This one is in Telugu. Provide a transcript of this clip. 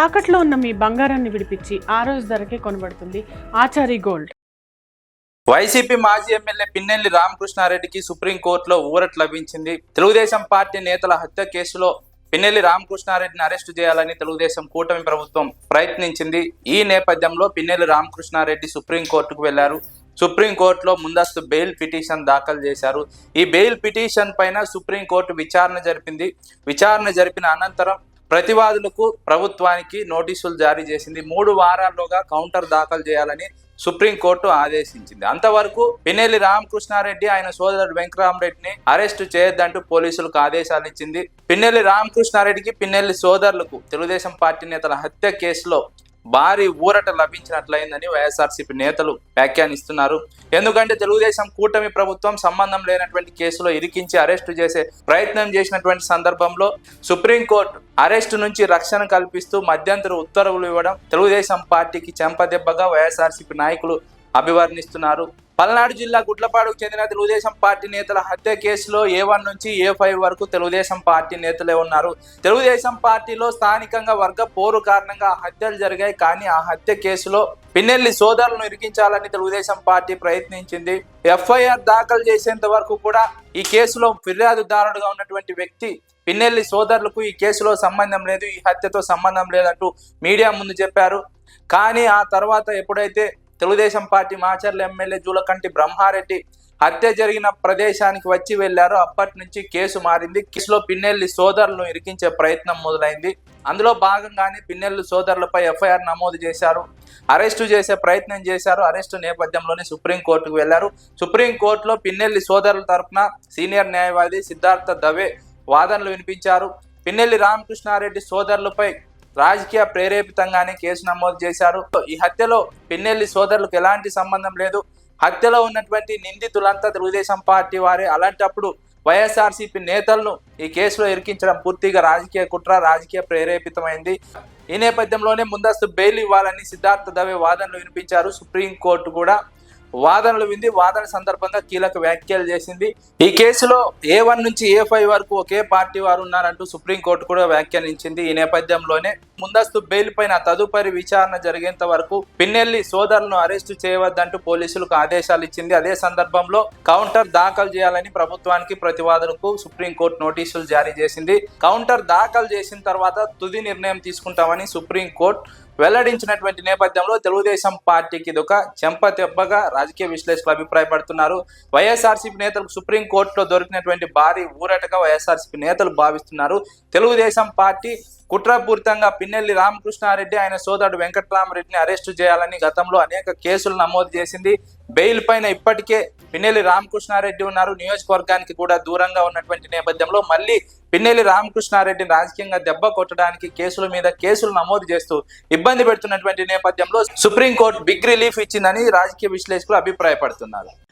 తాకట్లో ఉన్న మీ బంగారాన్ని విడిపించి ఆ రోజు ధరకే కొనబడుతుంది ఆచారి గోల్డ్. వైసీపీ మాజీ ఎమ్మెల్యే పిన్నెల్లి రామకృష్ణారెడ్డికి సుప్రీంకోర్టులో ఊరట్ లభించింది. తెలుగుదేశం పార్టీ నేతల హత్య కేసులో పిన్నెల్లి రామకృష్ణారెడ్డిని అరెస్టు చేయాలని తెలుగుదేశం కూటమి ప్రభుత్వం ప్రయత్నించింది. ఈ నేపథ్యంలో పిన్నెల్లి రామకృష్ణారెడ్డి సుప్రీంకోర్టుకు వెళ్ళారు. సుప్రీంకోర్టులో ముందస్తు బెయిల్ పిటిషన్ దాఖలు చేశారు. ఈ బెయిల్ పిటిషన్ పైన సుప్రీంకోర్టు విచారణ జరిపింది. విచారణ జరిపిన అనంతరం ప్రతివాదులకు ప్రభుత్వానికి నోటీసులు జారీ చేసింది. మూడు వారాల్లోగా కౌంటర్ దాఖలు చేయాలని సుప్రీంకోర్టు ఆదేశించింది. అంతవరకు పినేలి రామకృష్ణారెడ్డి ఆయన సోదరుడు వెంకరామరెడ్డిని అరెస్టు చేయొద్దంటూ పోలీసులకు ఆదేశాలు ఇచ్చింది. పిన్నెల్లి రామకృష్ణారెడ్డికి పిన్నెల్లి సోదరులకు తెలుగుదేశం పార్టీ నేతల హత్య కేసులో భారీ ఊరట లభించినట్లయిందని వైఎస్ఆర్సీపీ నేతలు వ్యాఖ్యానిస్తున్నారు. ఎందుకంటే తెలుగుదేశం కూటమి ప్రభుత్వం సంబంధం లేనటువంటి కేసులో ఇరికించి అరెస్టు చేసే ప్రయత్నం చేసినటువంటి సందర్భంలో సుప్రీంకోర్టు అరెస్టు నుంచి రక్షణ కల్పిస్తూ మధ్యంతర ఉత్తర్వులు ఇవ్వడం తెలుగుదేశం పార్టీకి చెంపదెబ్బగా వైఎస్ఆర్సీపీ నాయకులు అభివర్ణిస్తున్నారు. పల్నాడు జిల్లా గుడ్లపాడుకు చెందిన తెలుగుదేశం పార్టీ నేతల హత్య కేసులో ఏ వన్ నుంచి ఏ ఫైవ్ వరకు తెలుగుదేశం పార్టీ నేతలే ఉన్నారు. తెలుగుదేశం పార్టీలో స్థానికంగా వర్గ పోరు కారణంగా హత్యలు జరిగాయి. కానీ ఆ హత్య కేసులో పిన్నెల్లి సోదరులను ఇరికించాలని తెలుగుదేశం పార్టీ ప్రయత్నించింది. ఎఫ్ఐఆర్ దాఖలు చేసేంత వరకు కూడా ఈ కేసులో ఫిర్యాదుదారుడుగా ఉన్నటువంటి వ్యక్తి పిన్నెల్లి సోదరులకు ఈ కేసులో సంబంధం లేదు. ఈ హత్యతో సంబంధం లేదంటూ మీడియా ముందు చెప్పారు. కానీ ఆ తర్వాత ఎప్పుడైతే తెలుగుదేశం పార్టీ మాచర్ల ఎమ్మెల్యే జూలకంటి బ్రహ్మారెడ్డి హత్య జరిగిన ప్రదేశానికి వచ్చి వెళ్ళారు అప్పటి నుంచి కేసు మారింది. కేసులో పిన్నెల్లి సోదరులను ఇరికించే ప్రయత్నం మొదలైంది. అందులో భాగంగానే పిన్నెల్లి సోదరులపై ఎఫ్ఐఆర్ నమోదు చేశారు. అరెస్టు చేసే ప్రయత్నం చేశారు. అరెస్టు నేపథ్యంలోనే సుప్రీంకోర్టుకు వెళ్ళారు సుప్రీంకోర్టులో పిన్నెల్లి సోదరుల తరఫున సీనియర్ న్యాయవాది సిద్ధార్థ దవే వాదనలు వినిపించారు. పిన్నెల్లి రామకృష్ణారెడ్డి సోదరులపై రాజకీయ ప్రేరేపితంగానే కేసు నమోదు చేశారు. ఈ హత్యలో పిన్నెల్లి సోదరులకు ఎలాంటి సంబంధం లేదు. హత్యలో ఉన్నటువంటి నిందితులంతా తెలుగుదేశం పార్టీ వారే. అలాంటప్పుడు వైఎస్ఆర్సీపీ నేతలను ఈ కేసులో ఇరికించడం పూర్తిగా రాజకీయ కుట్ర రాజకీయ ప్రేరేపితమైంది. ఈ నేపథ్యంలోనే ముందస్తు బెయిల్ ఇవ్వాలని సిద్ధార్థ దవే వాదనలు వినిపించారు. సుప్రీంకోర్టు కూడా వాదనలు వింది. వాదన సందర్భంగా కీలక వ్యాఖ్యలు చేసింది. ఈ కేసులో ఏ వన్ నుంచి ఏ ఫైవ్ వరకు ఒకే పార్టీ వారు ఉన్నారంటూ సుప్రీంకోర్టు కూడా వ్యాఖ్యానించింది. ఈ నేపథ్యంలోనే ముందస్తు బెయిల్ పైన తదుపరి విచారణ జరిగేంత వరకు పిన్నెల్లి సోదరులను అరెస్టు చేయవద్దంటూ పోలీసులకు ఆదేశాలు ఇచ్చింది. అదే సందర్భంలో కౌంటర్ దాఖలు చేయాలని ప్రభుత్వానికి ప్రతివాదులకు సుప్రీంకోర్టు నోటీసులు జారీ చేసింది. కౌంటర్ దాఖలు చేసిన తర్వాత తుది నిర్ణయం తీసుకుంటామని సుప్రీంకోర్టు వెల్లడించినటువంటి నేపథ్యంలో తెలుగుదేశం పార్టీకి ఇది ఒక తెప్పగా రాజకీయ విశ్లేషకులు అభిప్రాయపడుతున్నారు. వైఎస్ఆర్సీపీ నేతలకు సుప్రీంకోర్టులో దొరికినటువంటి భారీ ఊరటగా వైఎస్ఆర్సీపీ నేతలు భావిస్తున్నారు. తెలుగుదేశం పార్టీ కుట్రపూరితంగా పిన్నెల్లి రామకృష్ణారెడ్డి ఆయన సోదరుడు వెంకట్రామరెడ్డిని అరెస్టు చేయాలని గతంలో అనేక కేసులు నమోదు చేసింది. బెయిల్ పైన ఇప్పటికే పిన్నెల్లి రామకృష్ణారెడ్డి ఉన్నారు. నియోజకవర్గానికి కూడా దూరంగా ఉన్నటువంటి నేపథ్యంలో మళ్ళీ పిన్నెల్లి రామకృష్ణారెడ్డిని రాజకీయంగా దెబ్బ కొట్టడానికి కేసుల మీద కేసులు నమోదు చేస్తూ ఇబ్బంది పెడుతున్నటువంటి నేపథ్యంలో సుప్రీంకోర్టు బిగ్ రిలీఫ్ ఇచ్చిందని రాజకీయ విశ్లేషకులు అభిప్రాయపడుతున్నారు.